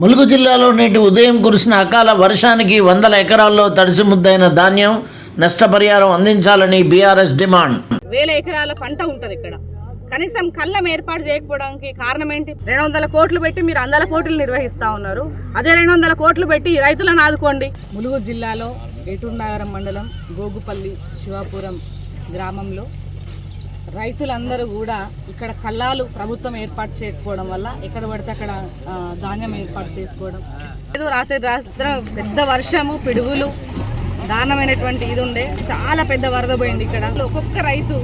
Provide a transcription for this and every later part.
ములుగు జిల్లాలో నేటి ఉదయం కురిసిన అకాల వర్షానికి వందల ఎకరాల్లో తడిసి ముద్దైన ధాన్యం నష్టపరిహారం అందించాలని బీఆర్ఎస్ డిమాండ్. వేల ఎకరాల పంట ఉంటది ఇక్కడ. కనీసం కళ్ళం ఏర్పాటు చేయకపోవడానికి కారణం ఏంటి? రెండు వందల కోట్లు పెట్టి మీరు వందల కోట్లు నిర్వహిస్తా ఉన్నారు. అదే రెండు వందల కోట్లు పెట్టి రైతులను ఆదుకోండి. ములుగు జిల్లాలో ఏటూరునగరం మండలం గోగుపల్లి శివాపురం గ్రామంలో రైతులందరూ కూడా ఇక్కడ కళ్ళాలు ప్రభుత్వం ఏర్పాటు చేయకపోవడం వల్ల ఎక్కడ పడితే అక్కడ ధాన్యం ఏర్పాటు చేసుకోవడం. ఏదో రాత్రి రాత్రి పెద్ద వర్షము పిడుగులు దారుణమైనటువంటి ఇది ఉండే. చాలా పెద్ద వరద పోయింది ఇక్కడ. ఒక్కొక్క రైతు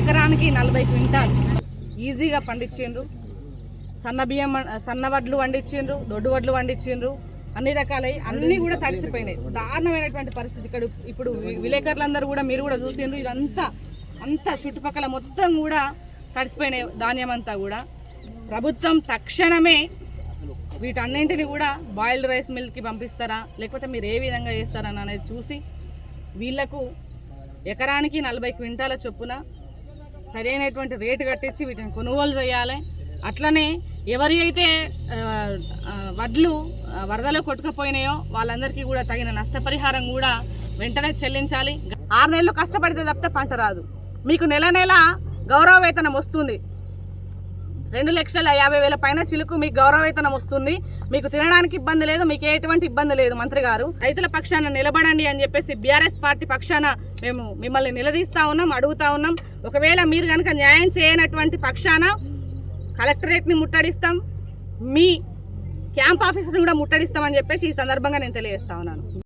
ఎకరానికి నలభై క్వింటాల్ ఈజీగా పండించిండ్రు. సన్న బియ్యం సన్న వడ్లు వండించిండ్రు దొడ్డు వడ్లు వండించిండ్రు అన్ని రకాలై అన్ని కూడా తడిసిపోయినాయి. దారుణమైనటువంటి పరిస్థితి ఇక్కడ ఇప్పుడు. విలేకరులందరూ కూడా మీరు కూడా చూసిండ్రు. ఇదంతా అంతా చుట్టుపక్కల మొత్తం కూడా తడిసిపోయినాయి ధాన్యం అంతా కూడా ప్రభుత్వం తక్షణమే వీటన్నింటిని కూడా బాయిల్డ్ రైస్ మిల్కి పంపిస్తారా? లేకపోతే మీరు ఏ విధంగా చేస్తారని అనేది చూసి వీళ్ళకు ఎకరానికి నలభై క్వింటాల చొప్పున సరైనటువంటి రేటు కట్టించి వీటిని కొనుగోలు చేయాలి. అట్లనే ఎవరి అయితే వడ్లు వరదలో కొట్టుకుపోయినాయో వాళ్ళందరికీ కూడా తగిన నష్టపరిహారం కూడా వెంటనే చెల్లించాలి. ఆరు నెలలు కష్టపడితే తప్పితే పంట రాదు. మీకు నెల నెల గౌరవ వేతనం వస్తుంది. రెండు లక్షల యాభై వేల పైన చిలుకు మీకు గౌరవ వేతనం వస్తుంది. మీకు తినడానికి ఇబ్బంది లేదు మీకు ఎటువంటి ఇబ్బంది లేదు మంత్రి గారు. రైతుల పక్షాన నిలబడండి అని చెప్పేసి బీఆర్ఎస్ పార్టీ పక్షాన మేము మిమ్మల్ని నిలదీస్తా ఉన్నాం అడుగుతా ఉన్నాం. ఒకవేళ మీరు కనుక న్యాయం చేయనటువంటి పక్షాన కలెక్టరేట్ని ముట్టడిస్తాం. మీ క్యాంప్ ఆఫీస్ని కూడా ముట్టడిస్తామని చెప్పేసి ఈ సందర్భంగా నేను తెలియజేస్తా ఉన్నాను.